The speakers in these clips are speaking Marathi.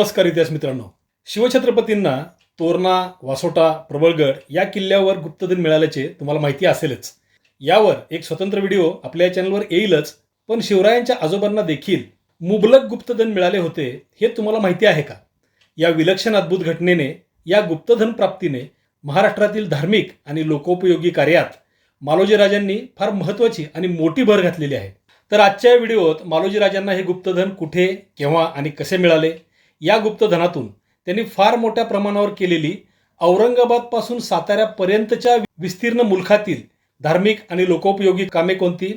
नमस्कार इतिहास मित्रांनो. शिवछत्रपतींना तोरणा वासोटा प्रबळगड या किल्ल्यावर गुप्तधन मिळाल्याचे तुम्हाला माहिती असेलच. यावर एक स्वतंत्र व्हिडिओ आपल्या या चॅनलवर येईलच पण शिवरायांच्या आजोबांना देखील मुबलक गुप्तधन मिळाले होते हे तुम्हाला माहिती आहे का? या विलक्षण अद्भुत घटनेने या गुप्तधन प्राप्तीने महाराष्ट्रातील धार्मिक आणि लोकोपयोगी कार्यात मालोजी राजांनी फार महत्त्वाची आणि मोठी भर घातलेली आहे. तर आजच्या व्हिडिओत मालोजी राजांना हे गुप्तधन कुठे केव्हा आणि कसे मिळाले? या गुप्तधनातून त्यांनी फार मोठ्या प्रमाणावर केलेली औरंगाबादपासून साताऱ्यापर्यंतच्या विस्तीर्ण मुलखातील धार्मिक आणि लोकोपयोगी कामे कोणती?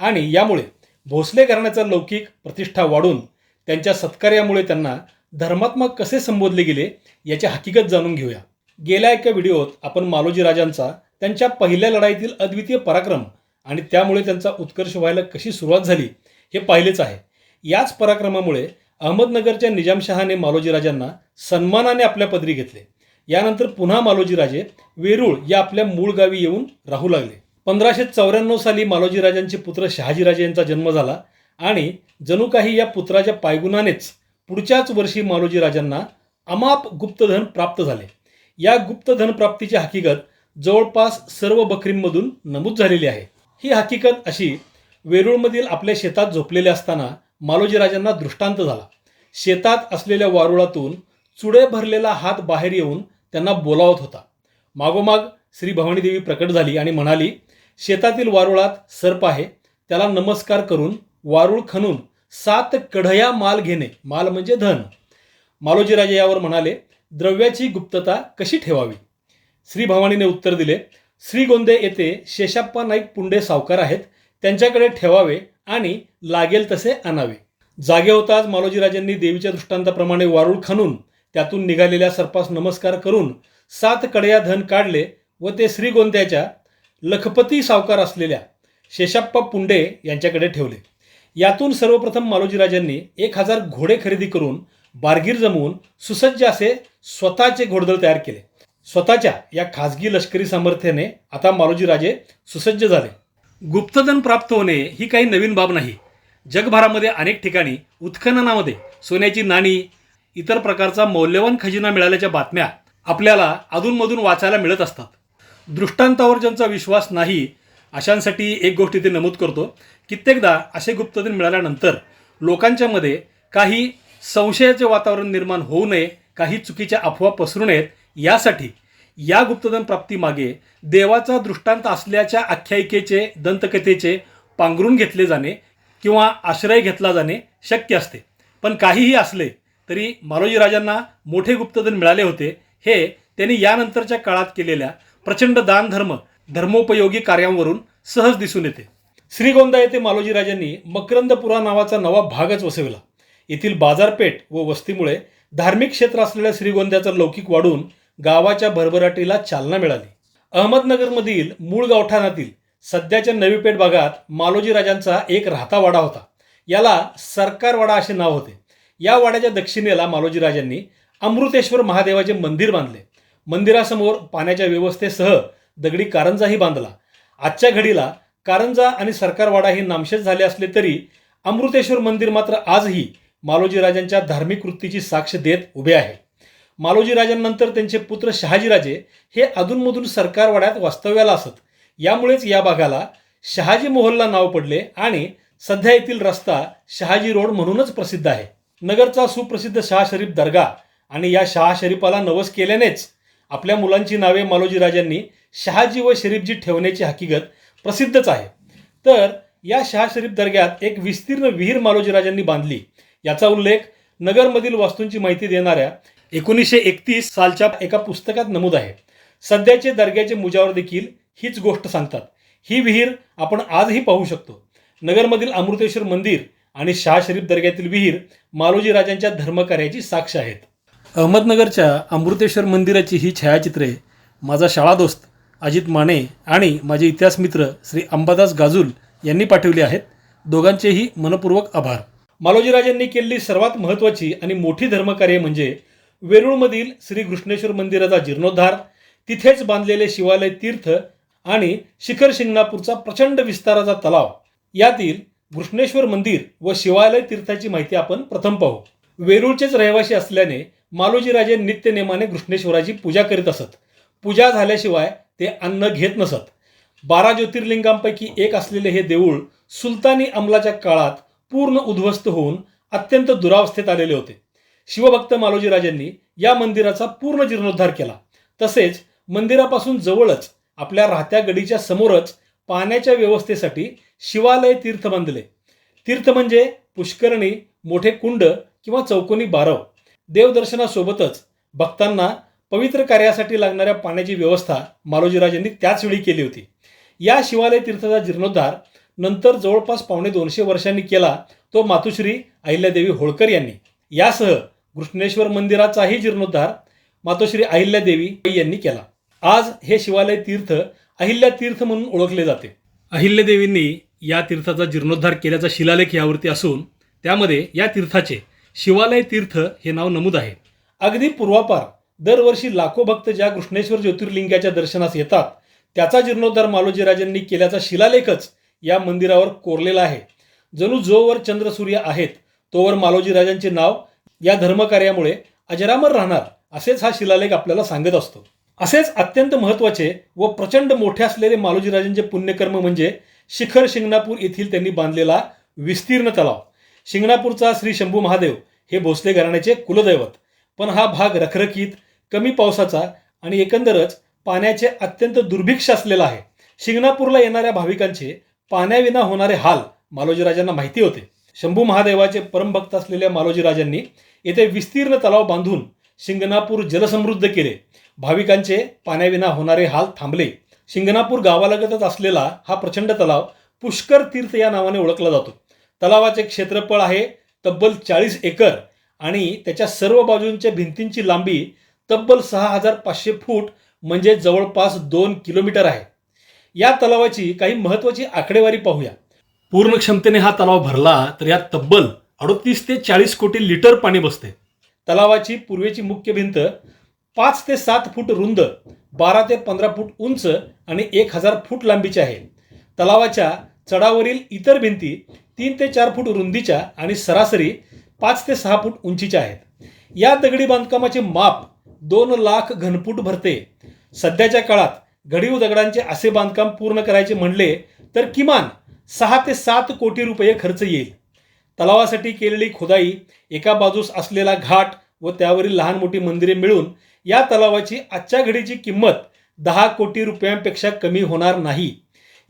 आणि यामुळे भोसले घराण्याचा लौकिक प्रतिष्ठा वाढून त्यांच्या सत्कार्यामुळे त्यांना धर्मात्मक कसे संबोधले गेले याची हकीकत जाणून घेऊया. गेल्या एका व्हिडिओत आपण मालोजी राजांचा त्यांच्या पहिल्या लढाईतील अद्वितीय पराक्रम आणि त्यामुळे त्यांचा उत्कर्ष व्हायला कशी सुरुवात झाली हे पाहिलेच आहे. याच पराक्रमामुळे अहमदनगरच्या निजामशहाने मालोजीराजांना सन्मानाने आपल्या पदरी घेतले. यानंतर पुन्हा मालोजीराजे वेरूळ या आपल्या मूळ गावी येऊन राहू लागले. पंधराशे चौऱ्याण्णव साली मालोजीराजांचे पुत्र शहाजीराजे यांचा जन्म झाला आणि जणू काही या पुत्राच्या पायगुणानेच पुढच्याच वर्षी मालोजीराजांना अमाप गुप्तधन प्राप्त झाले. या गुप्तधन प्राप्तीची हकीकत जवळपास सर्व बकरींमधून नमूद झालेली आहे. ही हकीकत अशी वेरूळमधील आपल्या शेतात झोपलेले असताना मालोजी राजांना दृष्टांत झाला. शेतात असलेल्या वारुळातून चुडे भरलेला हात बाहेर येऊन त्यांना बोलावत होता. मागोमाग श्री भवानीदेवी प्रकट झाली आणि म्हणाली शेतातील वारुळात सर्प आहे. त्याला नमस्कार करून वारुळ खणून सात कढया माल घेणे. माल म्हणजे धन. मालोजीराजे यावर म्हणाले द्रव्याची गुप्तता कशी ठेवावी? श्री भवानीने उत्तर दिले श्रीगोंदे येथे शेषाप्पा नाईक पुंडे सावकार आहेत. त्यांच्याकडे ठेवावे आणि लागेल तसे आणावे. जागे होताच मालोजीराजांनी देवीच्या दृष्टांताप्रमाणे वारुळ खणून त्यातून निघालेल्या सर्पास नमस्कार करून सात कड्या धन काढले व ते श्रीगोंद्याच्या लखपती सावकार असलेल्या शेषाप्पा पुंडे यांच्याकडे ठेवले. यातून सर्वप्रथम मालोजीराजांनी एक हजार घोडे खरेदी करून बारगीर जमवून सुसज्ज असे स्वतःचे घोडदळ तयार केले. स्वतःच्या या खासगी लष्करी सामर्थ्याने आता मालोजीराजे सुसज्ज झाले. गुप्तधन प्राप्त होणे ही काही नवीन बाब नाही. जगभरामध्ये अनेक ठिकाणी उत्खननामध्ये सोन्याची नाणी इतर प्रकारचा मौल्यवान खजिना मिळाल्याच्या बातम्या आपल्याला अधूनमधून वाचायला मिळत असतात. दृष्टांतावर ज्यांचा विश्वास नाही अशांसाठी एक गोष्ट इथे नमूद करतो. कित्येकदा असे गुप्तधन मिळाल्यानंतर लोकांच्यामध्ये काही संशयाचे वातावरण निर्माण होऊ नये काही चुकीच्या अफवा पसरू नयेत यासाठी या गुप्तधन प्राप्तीमागे देवाचा दृष्टांत असल्याच्या आख्यायिकेचे दंतकथेचे पांघरून घेतले जाणे किंवा आश्रय घेतला जाणे शक्य असते. पण काहीही असले तरी मालोजीराजांना मोठे गुप्तधन मिळाले होते. हे त्यांनी यानंतरच्या काळात केलेल्या प्रचंड दानधर्म धर्मोपयोगी कार्यांवरून सहज दिसून येते. श्रीगोंदा येथे मालोजी राजांनी मकरंदपुरा नावाचा नवा भागच वसविला. येथील बाजारपेठ व वस्तीमुळे धार्मिक क्षेत्र असलेल्या श्रीगोंद्याचा लौकिक वाढून गावाच्या भरभराटीला चालना मिळाली. अहमदनगरमधील मूळ गावठाणातील सध्याच्या नवी पेठ भागात मालोजी राजांचा एक राहता वाडा होता. याला सरकारवाडा असे नाव होते. या वाड्याच्या दक्षिणेला मालोजी राजांनी अमृतेश्वर महादेवाचे मंदिर बांधले. मंदिरासमोर पाण्याच्या व्यवस्थेसह दगडी कारंजाही बांधला. आजच्या घडीला कारंजा आणि सरकारवाडा हे नामशेष झाले असले तरी अमृतेश्वर मंदिर मात्र आजही मालोजी राजांच्या धार्मिक वृत्तीची साक्ष देत उभे आहे. मालोजी राजांनंतर त्यांचे पुत्र शहाजीराजे हे अधूनमधून सरकारवाड्यात वास्तव्याला असत. यामुळेच या भागाला शहाजी मोहल्ला नाव पडले आणि सध्या येथील रस्ता शहाजी रोड म्हणूनच प्रसिद्ध आहे. नगरचा सुप्रसिद्ध शाह शरीफ दर्गा आणि या शाह शरीफाला नवस केल्यानेच आपल्या मुलांची नावे मालोजी राजांनी शहाजी व शरीफजी ठेवण्याची हकीकत प्रसिद्धच आहे. तर या शाह शरीफ दर्ग्यात एक विस्तीर्ण विहीर मालोजी राजांनी बांधली. याचा उल्लेख नगरमधील वास्तूंची माहिती देणाऱ्या एकोणीसशे एकतीस सालच्या एका पुस्तकात नमूद आहे. सध्याचे दर्ग्याचे मुजावर देखील हीच गोष्ट सांगतात. ही विहीर आपण आजही पाहू शकतो. नगरमधील अमृतेश्वर मंदिर आणि शाह शरीफ दर्ग्यातील विहीर मालोजी राजांच्या धर्मकार्याची साक्ष आहेत. अहमदनगरच्या अमृतेश्वर मंदिराची ही छायाचित्रे माझा शाळा दोस्त अजित माने आणि माझे इतिहास मित्र श्री अंबादास गाजुल यांनी पाठवली आहेत. दोघांचेही मनपूर्वक आभार. मालोजीराजांनी केलेली सर्वात महत्त्वाची आणि मोठी धर्मकार्य म्हणजे वेरूळमधील श्री घृष्णेश्वर मंदिराचा जीर्णोद्धार तिथेच बांधलेले शिवालय तीर्थ आणि शिखर शिंगणापूरचा प्रचंड विस्ताराचा तलाव. यातील घृष्णेश्वर मंदिर व शिवालय तीर्थाची माहिती आपण प्रथम पाहू. वेरूळचेच रहिवासी असल्याने मालोजीराजे नित्यनेमाने घृष्णेश्वराची पूजा करीत असत. पूजा झाल्याशिवाय ते अन्न घेत नसत. बारा ज्योतिर्लिंगांपैकी एक असलेले हे देऊळ सुलतानी अंमलाच्या काळात पूर्ण उद्ध्वस्त होऊन अत्यंत दुरावस्थेत आलेले होते. शिवभक्त मालोजीराजांनी या मंदिराचा पूर्ण जीर्णोद्धार केला. तसेच मंदिरापासून जवळच आपल्या राहत्या गडीच्या समोरच पाण्याच्या व्यवस्थेसाठी शिवालय तीर्थ बांधले. तीर्थ म्हणजे पुष्करणी मोठे कुंड किंवा चौकोनी बारव. देवदर्शनासोबतच भक्तांना पवित्र कार्यासाठी लागणाऱ्या पाण्याची व्यवस्था मालोजीराजांनी त्याचवेळी केली होती. या शिवालय तीर्थाचा जीर्णोद्धार नंतर जवळपास पावणे दोनशे वर्षांनी केला तो मातुश्री अहिल्यादेवी होळकर यांनी. यासह कृष्णेश्वर मंदिराचाही जीर्णोद्धार मातोश्री अहिल्यादेवी यांनी केला. आज हे शिवालय तीर्थ अहिल्या तीर्थ म्हणून ओळखले जाते. अहिल्यादेवींनी या तीर्थाचा जीर्णोद्धार केल्याचा शिलालेख यावरती असून त्यामध्ये या तीर्थाचे शिवालय तीर्थ हे नाव नमूद आहे. अगदी पूर्वापार दरवर्षी लाखो भक्त ज्या कृष्णेश्वर ज्योतिर्लिंगाच्या दर्शनास येतात त्याचा जीर्णोद्धार मालोजीराजांनी केल्याचा शिलालेखच या मंदिरावर कोरलेला आहे. जणू जोवर चंद्रसूर्य आहेत तोवर मालोजीराजांचे नाव या धर्मकार्यामुळे अजरामर राहणार असेच हा शिलालेख आपल्याला सांगत असतो. असेच अत्यंत महत्त्वाचे व प्रचंड मोठे असलेले मालोजीराजांचे पुण्यकर्म म्हणजे शिखर शिंगणापूर येथील त्यांनी बांधलेला विस्तीर्ण तलाव. शिंगणापूरचा श्री शंभू महादेव हे भोसले घराण्याचे कुलदैवत. पण हा भाग रखरखीत कमी पावसाचा आणि एकंदरच पाण्याचे अत्यंत दुर्भिक्ष असलेला आहे. शिंगणापूरला येणाऱ्या भाविकांचे पाण्याविना होणारे हाल मालोजीराजांना माहिती होते. शंभू महादेवाचे परमभक्त असलेल्या मालोजीराजांनी येथे विस्तीर्ण तलाव बांधून शिंगणापूर जलसमृद्ध केले. भाविकांचे पाण्याविना होणारे हाल थांबले. शिंगणापूर गावालगतच असलेला हा प्रचंड तलाव पुष्कर तीर्थ या नावाने ओळखला जातो. तलावाचे क्षेत्रफळ आहे तब्बल चाळीस एकर आणि त्याच्या सर्व बाजूंच्या भिंतींची लांबी तब्बल सहा हजार पाचशे फूट म्हणजे जवळपास दोन किलोमीटर आहे. या तलावाची काही महत्त्वाची आकडेवारी पाहूया. पूर्ण क्षमतेने हा तलाव भरला तर यात तब्बल अडतीस ते चाळीस कोटी लिटर पाणी बसते. तलावाची पूर्वेची मुख्य भिंत पाच ते सात फूट रुंद बारा ते पंधरा फूट उंच आणि एक हजार फूट लांबीची आहे. तलावाच्या चढावरील इतर भिंती तीन ते चार फूट रुंदीच्या आणि सरासरी पाच ते सहा फूट उंचीच्या आहेत. या दगडी बांधकामाचे माप दोन लाख घनफूट भरते. सध्याच्या काळात घडीव दगडांचे असे बांधकाम पूर्ण करायचे म्हणले तर किमान सहा ते सात कोटी रुपये खर्च येईल. तलावासाठी केलेली खोदाई एका बाजूस असलेला घाट व त्यावरील लहान मोठी मंदिरे मिळून या तलावाची आजच्या घडीची किंमत दहा कोटी रुपयांपेक्षा कमी होणार नाही.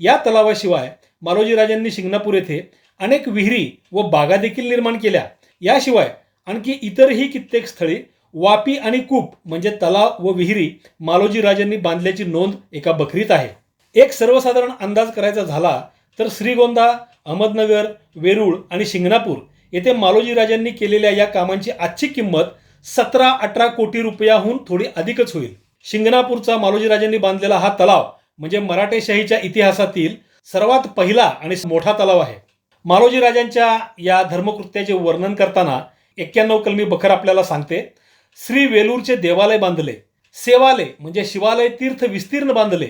या तलावाशिवाय मालोजीराजांनी शिंगणापूर येथे अनेक विहिरी व बागा देखील निर्माण केल्या. याशिवाय आणखी इतरही कित्येक स्थळी वापी आणि कूप म्हणजे तलाव व विहिरी मालोजीराजांनी बांधल्याची नोंद एका बकरीत आहे. एक सर्वसाधारण अंदाज करायचा झाला तर श्रीगोंदा अहमदनगर वेरूळ आणि शिंगणापूर येथे मालोजी राजांनी केलेल्या या कामांची आजची किंमत सतरा अठरा कोटी रुपयाहून थोडी अधिकच होईल. शिंगणापूरचा मालोजी राजांनी बांधलेला हा तलाव म्हणजे मराठेशाहीच्या इतिहासातील सर्वात पहिला आणि मोठा तलाव आहे. मालोजी राजांच्या या धर्मकृत्याचे वर्णन करताना एक्क्याण्णव कलमी बखर आपल्याला सांगते श्री वेलूरचे देवालय बांधले सेवालय म्हणजे शिवालय तीर्थ विस्तीर्ण बांधले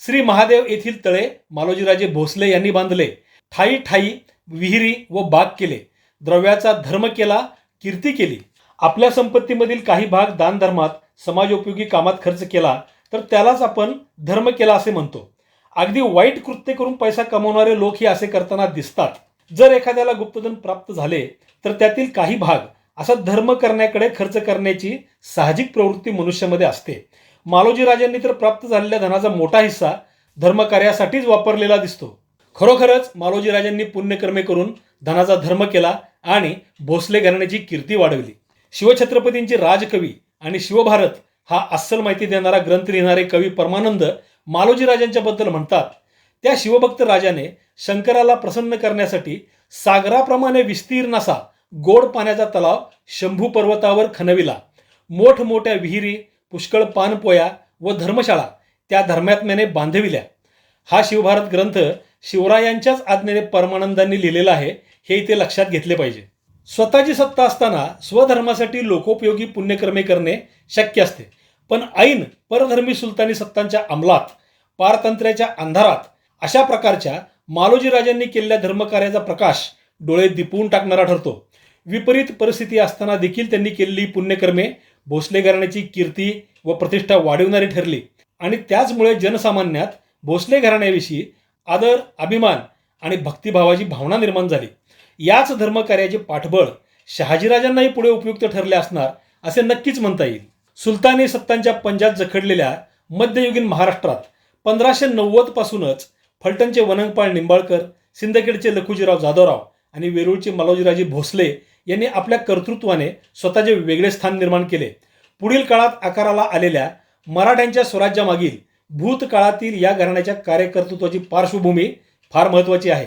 श्री महादेव येथील तळे मालोजीराजे भोसले यांनी बांधले. ठाई ठाई विहिरी व बाग केले. द्रव्याचा धर्म केला कीर्ती केली. आपल्या संपत्तीमधील काही भाग दानधर्मात समाजोपयोगी कामात खर्च केला तर त्यालाच आपण धर्म केला असे म्हणतो. अगदी वाईट कृत्य करून पैसा कमवणारे लोक हे असे करताना दिसतात. जर एखाद्याला गुप्तधन प्राप्त झाले तर त्यातील काही भाग असा धर्म करण्याकडे खर्च करण्याची साहजिक प्रवृत्ती मनुष्यामध्ये असते. मालोजी राजांनी तर प्राप्त झालेल्या धनाचा मोठा हिस्सा धर्मकार्यासाठीच वापरलेला दिसतो. खरोखरच मालोजी राजांनी पुण्यकर्मे करून धनाचा धर्म केला आणि भोसले घराण्याची कीर्ती वाढवली. शिवछत्रपतींचे राजकवी आणि शिवभारत हा अस्सल माहिती देणारा ग्रंथ लिहिणारे कवी परमानंद मालोजी राजांच्या बद्दल म्हणतात. त्या शिवभक्त राजाने शंकराला प्रसन्न करण्यासाठी सागराप्रमाणे विस्तीर्ण असा गोड पाण्याचा तलाव शंभू पर्वतावर खणविला मोठमोठ्या विहिरी पुष्कळ पानपोया व धर्मशाळा त्या धर्मात्म्याने बांधविल्या. हा शिवभारत ग्रंथ शिवरायांच्याच आज्ञेने परमानंदांनी लिहिलेला आहे हे इथे लक्षात घेतले पाहिजे. स्वतःची सत्ता असताना स्वधर्मासाठी लोकोपयोगी पुण्यकर्मे करणे शक्य असते. पण ऐन परधर्मी सुलतानी सत्तांच्या अंमलात पारतंत्र्याच्या अंधारात अशा प्रकारच्या मालोजी राजांनी केलेल्या धर्मकार्याचा प्रकाश डोळे दिपवून टाकणारा ठरतो. विपरीत परिस्थिती असताना देखील त्यांनी केलेली पुण्यकर्मे भोसले घराण्याची कीर्ती व प्रतिष्ठा वाढवणारी ठरली. आणि त्याचमुळे जनसामान्यात भोसले घराण्याविषयी आदर अभिमान आणि भक्तिभावाची भावना निर्माण झाली. याच धर्मकार्याचे पाठबळ शहाजीराजांनाही पुढे उपयुक्त ठरले असणार असे नक्कीच म्हणता येईल. सुलतानी सत्तांच्या पंजात जखडलेल्या मध्ययुगीन महाराष्ट्रात पंधराशे नव्वद पासूनच फलटणचे वनंगपाळ निंबाळकर सिंदखेडचे लखुजीराव जाधवराव आणि वेरूळचे मालोजीराजे भोसले यांनी आपल्या कर्तृत्वाने स्वतःचे वेगळे स्थान निर्माण केले. पुढील काळात आकाराला आलेल्या मराठ्यांच्या स्वराज्यामागील भूतकाळातील या घराण्याच्या कार्यकर्तृत्वाची पार्श्वभूमी फार महत्त्वाची आहे.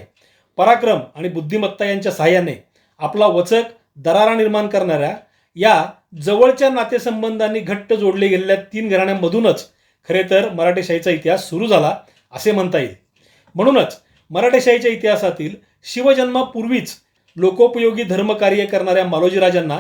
पराक्रम आणि बुद्धिमत्ता यांच्या सहाय्याने आपला वचक दरारा निर्माण करणाऱ्या या जवळच्या नातेसंबंधांनी घट्ट जोडले गेलेल्या तीन घराण्यांमधूनच खरे तर मराठेशाहीचा इतिहास सुरू झाला असे म्हणता येईल. म्हणूनच मराठेशाहीच्या इतिहासातील शिवजन्मापूर्वीच लोकोपयोगी धर्मकार्य करणाऱ्या मालोजीराजांना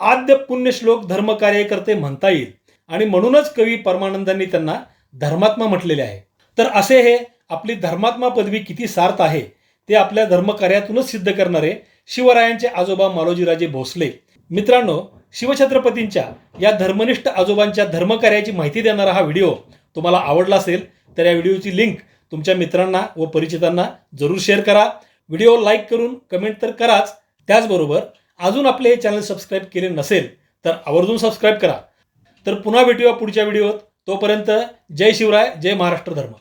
आद्य पुण्यश्लोक धर्मकार्यकर्ते म्हणता येईल. आणि म्हणूनच कवी परमानंदांनी त्यांना धर्मात्मा म्हटलेले आहे. तर असे हे आपली धर्मात्मा पदवी किती सार्थ आहे ते आपल्या धर्मकार्यातूनच सिद्ध करणारे शिवरायांचे आजोबा मालोजीराजे भोसले. मित्रांनो शिवछत्रपतींच्या या धर्मनिष्ठ आजोबांच्या धर्मकार्याची माहिती देणारा हा व्हिडिओ तुम्हाला आवडला असेल तर या व्हिडिओची लिंक तुमच्या मित्रांना व परिचितांना जरूर शेअर करा. व्हिडिओ लाईक करून कमेंट तर कराच. त्याचबरोबर अजून आपले हे चॅनल सबस्क्राईब केले नसेल तर आवर्जून सबस्क्राईब करा. तर पुन्हा भेटूया पुढच्या व्हिडिओत. तोपर्यंत जय शिवराय जय महाराष्ट्र धर्म.